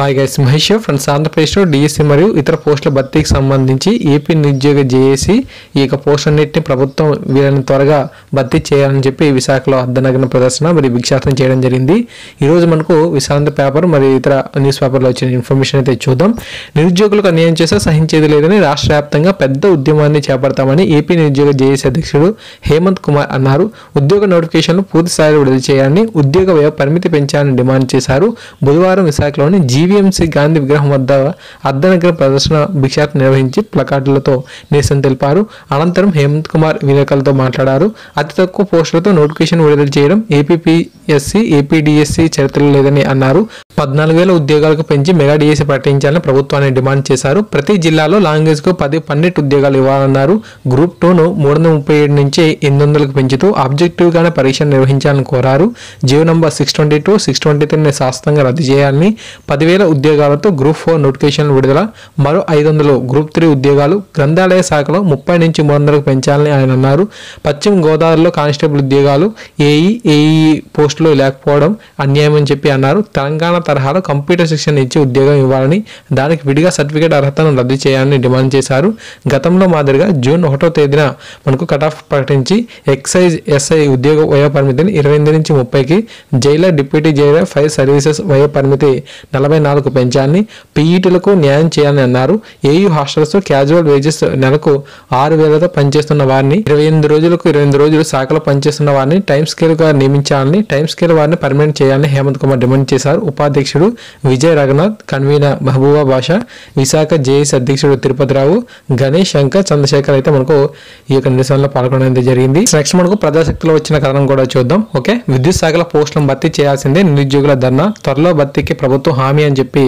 Hi guys Mahesh friends ఆంధ్రప్రదేశ్లో DSC మరియు ఇతర పోస్టుల భర్తీకి సంబంధించి ఏపీ నిరుద్యోగ జేఏసీ ఈ యొక్క పోస్టులన్నింటినీ ప్రభుత్వం వీళ్ళని త్వరగా భర్తీ చేయాలని చెప్పి విశాఖలో అర్ధనగ్న ప్రదర్శన మరియు భిక్షాటన చేయడం జరిగింది. ఈరోజు మనకు విశాంత పేపర్ మరియు ఇతర న్యూస్ పేపర్లో వచ్చిన ఇన్ఫర్మేషన్ అయితే చూద్దాం. నిరుద్యోగులకు అన్యాయం చేస్తే సహించేది లేదని రాష్ట్ర వ్యాప్తంగా పెద్ద ఉద్యమాన్ని చేపడతామని ఏపీ నిరుద్యోగ జేఏసీ అధ్యక్షుడు హేమంత్ కుమార్ అన్నారు. ఉద్యోగ నోటిఫికేషన్లు పూర్తి స్థాయిలో విడుదల చేయాలని ఉద్యోగ వ్యయ పరిమితి పెంచాలని డిమాండ్ చేశారు. బుధవారం విశాఖలోని జీవి జీవీఎంసీ గాంధీ విగ్రహం వద్ద అర్ధనగర ప్రదర్శన భిక్షాటన నిర్వహించి ప్లకార్డులతో నిరసన తెలిపారు. అనంతరం హేమంత్ కుమార్ విలేకరులతో మాట్లాడారు. అతి తక్కువ పోస్టులతో నోటిఫికేషన్ విడుదల చేయడం ఏపీపీఎస్సీ ఏపీడిఎస్సీ చరిత్రలో లేదని అన్నారు. పద్నాలుగు వేల ఉద్యోగాలకు పెంచి మెగా డిఎస్సీ ప్రకటించాలని ప్రభుత్వాన్ని డిమాండ్ చేశారు. ప్రతి జిల్లాలో లాంగ్వేజ్కు పది పన్నెండు ఉద్యోగాలు ఇవ్వాలన్నారు. గ్రూప్ టూను మూడు వందల ముప్పై ఏడు నుంచి ఎనిమిది వందలకు పెంచుతూ ఆబ్జెక్టివ్ గానే పరీక్ష నిర్వహించాలని కోరారు. GO number six twenty two six twenty త్రీని శాస్త్రంగా రద్దు చేయాలని పదివేల ఉద్యోగాలతో గ్రూప్ ఫోర్ నోటిఫికేషన్లు విడుదల మరో ఐదు వందలు గ్రూప్ త్రీ ఉద్యోగాలు గ్రంథాలయ శాఖలో ముప్పై నుంచి మూడు వందలకు పెంచాలని ఆయన అన్నారు. పశ్చిమ గోదావరిలో కానిస్టేబుల్ ఉద్యోగాలు ఏఈ ఏఈ పోస్టులు లేకపోవడం అన్యాయం అని చెప్పి అన్నారు. తెలంగాణ తరహాలో కంప్యూటర్ శిక్షణ ఇచ్చి ఉద్యోగం ఇవ్వాలని దానికి విడిగా సర్టిఫికేట్ అర్హతను రద్దు చేయాలని డిమాండ్ చేశారు. గతంలో మాదిరిగా జూన్ ఒకటో తేదీన మనకు కట్ ఆఫ్ ప్రకటించి ఎక్సైజ్ ఎస్ఐ ఉద్యోగ వయో పరిమితిని ఇరవై ఎనిమిది నుంచి ముప్పైకి jailer deputy jailer fire services వయో పరిమితి నలభై నాలుగు పెంచాలని పీఈటీలకు న్యాయం చేయాలని అన్నారు. ఏయూ హాస్టల్స్ క్యాజువల్ వేజెస్ నెలకు ఆరు వేలతో పనిచేస్తున్న వారిని ఇరవై ఎనిమిది రోజులకు ఇరవై ఎనిమిది రోజులు శాఖలో పనిచేస్తున్న వారిని టైం స్కేల్గా నియమించాలని టైం స్కేల్ వారిని పర్మనెంట్ చేయాలని హేమంత్ కుమార్ డిమాండ్ చేశారు. ఉపాధ్యక్షుడు విజయ్ రఘునాథ్ కన్వీనర్ మహబూబా భాష విశాఖ జేఏసీ అధ్యక్షుడు తిరుపతిరావు గణేష్ శంకర్ చంద్రశేఖర్ అయితే మనకు ఈ యొక్క నిరసనలో పాల్గొనడం జరిగింది. నెక్స్ట్ మనకు ప్రజాశక్తిలో వచ్చిన కథనం కూడా చూద్దాం. ఓకే? విద్యుత్ శాఖల పోస్టులను భర్తీ చేయాల్సిందే నిరుద్యోగుల ధర్నా. త్వరలో భర్తీకి ప్రభుత్వం హామీ అని చెప్పి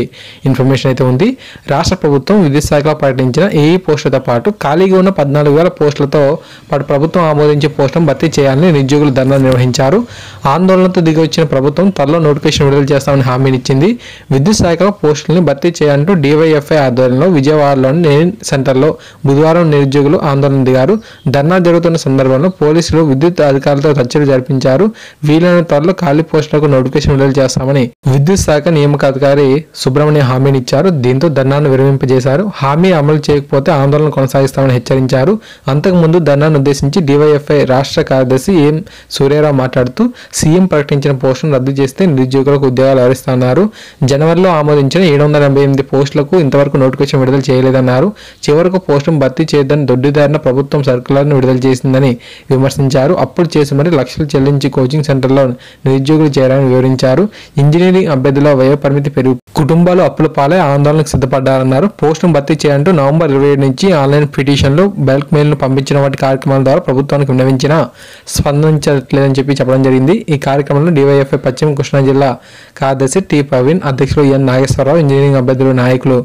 ఇన్ఫర్మేషన్ అయితే ఉంది. రాష్ట్ర ప్రభుత్వం విద్యుత్ శాఖలో ప్రకటించిన ఏఈ పోస్టులతో పాటు ఖాళీగా ఉన్న పద్నాలుగు వేల పోస్టులతో పాటు ప్రభుత్వం ఆమోదించే పోస్టులను భర్తీ చేయాలని నిరుద్యోగులు ధర్నా నిర్వహించారు. ఆందోళనతో దిగివచ్చిన ప్రభుత్వం త్వరలో నోటిఫికేషన్ విడుదల చేస్తామని హామీనిచ్చింది విద్యుత్ శాఖలో పోస్టులను భర్తీ చేయాలంటూ డివైఎఫ్ఐ ఆధ్వర్యంలో విజయవాడలోని నేన్ సెంటర్లో బుధవారం నిరుద్యోగులు ఆందోళన దిగారు. ధర్నా జరుగుతున్న సందర్భంలో పోలీసులు విద్యుత్ అధికారులతో చర్చలు జరిపించారు. వీలైన త్వరలో ఖాళీ పోస్టులకు నోటిఫికేషన్ విడుదల చేస్తామని విద్యుత్ శాఖ నియామకాధికారి సుబ్రహ్మణ్య హామీని ఇచ్చారు. దీంతో ధర్నాను విరమింపజేశారు. హామీ అమలు చేయకపోతే ఆందోళన కొనసాగిస్తామని హెచ్చరించారు. అంతకుముందు ధర్నాను ఉద్దేశించి డివైఎఫ్ఐ రాష్ట్ర కార్యదర్శి ఎం సూర్యారావు మాట్లాడుతూ సీఎం ప్రకటించిన పోస్టును రద్దు చేస్తే నిరుద్యోగులకు ఉద్యోగాలు ఎవరిస్తున్నారు జనవరిలో ఆమోదించిన ఏడు వందల ఎనభై ఎనిమిది పోస్టులకు ఇంతవరకు నోటిఫికేషన్ విడుదల చేయలేదన్నారు. చివరకు పోస్టును భర్తీ చేయొద్దని దొడ్డిదారిన ప్రభుత్వం సర్కులర్ను విడుదల చేసిందని విమర్శించారు. అప్పుడు చేసి మరి లక్షలు చెల్లించి కోచింగ్ సెంటర్లో నిరుద్యోగులు చేరాలని వివరించారు. ఇంజనీరింగ్ అభ్యర్థుల వయో పరిమితి పెరుగు కుటుంబాలు అప్పుల పాలై ఆందోళనకు సిద్ధపడ్డారన్నారు. పోస్టును భర్తీ చేయాలంటూ నవంబర్ ఇరవై ఏడు నుంచి ఆన్లైన్ పిటిషన్లు బల్క్ మెయిల్ను పంపించిన వాటి కార్యక్రమాల ద్వారా ప్రభుత్వానికి విన్నవించినా స్పందించట్లేదని చెప్పి చెప్పడం జరిగింది. ఈ కార్యక్రమంలో డివైఎఫ్ఐ పశ్చిమ కృష్ణా జిల్లా కార్యదర్శి టి ప్రవీణ్ అధ్యక్షులు ఎన్ నాగేశ్వరరావు ఇంజనీరింగ్ అభ్యర్థులు నాయకులు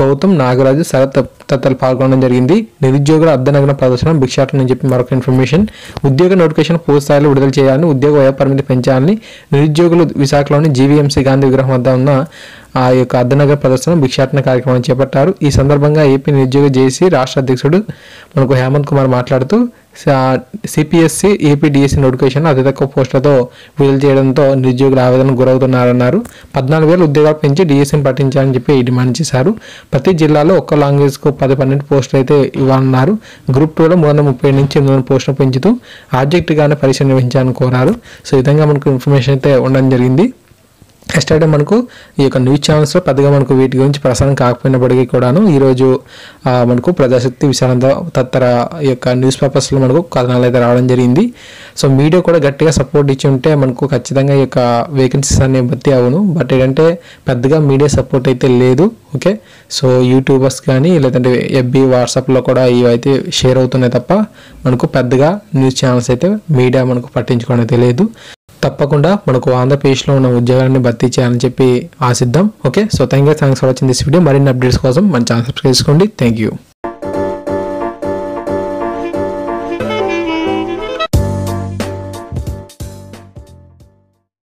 గౌతమ్ నాగరాజు శరత్ తదితరులు పాల్గొనడం జరిగింది. నిరుద్యోగుల అర్ధనగన ప్రదర్శన భిక్షాటన అని చెప్పి మరొక ఇన్ఫర్మేషన్ ఉద్యోగ నోటిఫికేషన్ పూర్తి స్థాయిలో విడుదల చేయాలని ఉద్యోగ వయ పరిమితి పెంచాలని నిరుద్యోగులు విశాఖలోని జీవీఎంసీ గాంధీ విగ్రహం వద్ద ఉన్న ఆ యొక్క అర్ధనగర ప్రదర్శన భిక్షాటన కార్యక్రమం చేపట్టారు. ఈ సందర్భంగా ఏపీ నిరుద్యోగ జేసీ రాష్ట్ర అధ్యక్షుడు మనకు హేమంత్ కుమార్ మాట్లాడుతూ సిపిఎస్సి ఏపీడిఎస్సి నోటిఫికేషన్ అతి తక్కువ పోస్టులతో విడుదల చేయడంతో నిరుద్యోగులు ఆవేదనకు గురవుతున్నారన్నారు. పద్నాలుగు వేల ఉద్యోగాలు పెంచి డిఎస్సీని పట్టించాలని చెప్పి డిమాండ్ చేశారు. ప్రతి జిల్లాలో ఒక్క లాంగ్వేజ్కు పది పన్నెండు పోస్టులు అయితే ఇవ్వాలన్నారు. గ్రూప్ టూలో మూడు వందల ముప్పై నుంచి ఎనిమిది వందల పోస్టులు పెంచుతూ ఆబ్జెక్ట్గానే పరీక్ష నిర్వహించాలని కోరారు. సో ఈ విధంగా మనకు ఇన్ఫర్మేషన్ అయితే ఉండడం జరిగింది. ఎస్టర్డే మనకు ఈ యొక్క న్యూస్ ఛానల్స్లో పెద్దగా మనకు వీటి గురించి ప్రసారం కాకపోయినప్పటికీ కూడాను ఈరోజు మనకు ప్రజాశక్తి విశాలంతో తదితర ఈ యొక్క న్యూస్ పేపర్స్లో మనకు కథనాలు అయితే రావడం జరిగింది. సో మీడియా కూడా గట్టిగా సపోర్ట్ ఇచ్చి ఉంటే మనకు ఖచ్చితంగా ఈ యొక్క వేకెన్సీస్ అనేవి భర్తీ అవును. బట్ ఏంటంటే పెద్దగా మీడియా సపోర్ట్ అయితే లేదు. ఓకే సో యూట్యూబర్స్ కానీ లేదంటే ఎఫ్బి వాట్సాప్లో కూడా ఇవైతే షేర్ అవుతున్నాయి తప్ప మనకు పెద్దగా న్యూస్ ఛానల్స్ అయితే మీడియా మనకు పట్టించుకోవడం అయితే లేదు. తప్పకుండా మనకు ఆంధ్రప్రదేశ్లో ఉన్న ఉద్యోగాన్ని భర్తీ చేయాలని చెప్పి ఆశిద్దాం. Okay so thank you thanks for watching this video మరిన్ని అప్డేట్స్ కోసం మన ఛానల్ సబ్స్క్రైబ్ చేసుకోండి. Thank you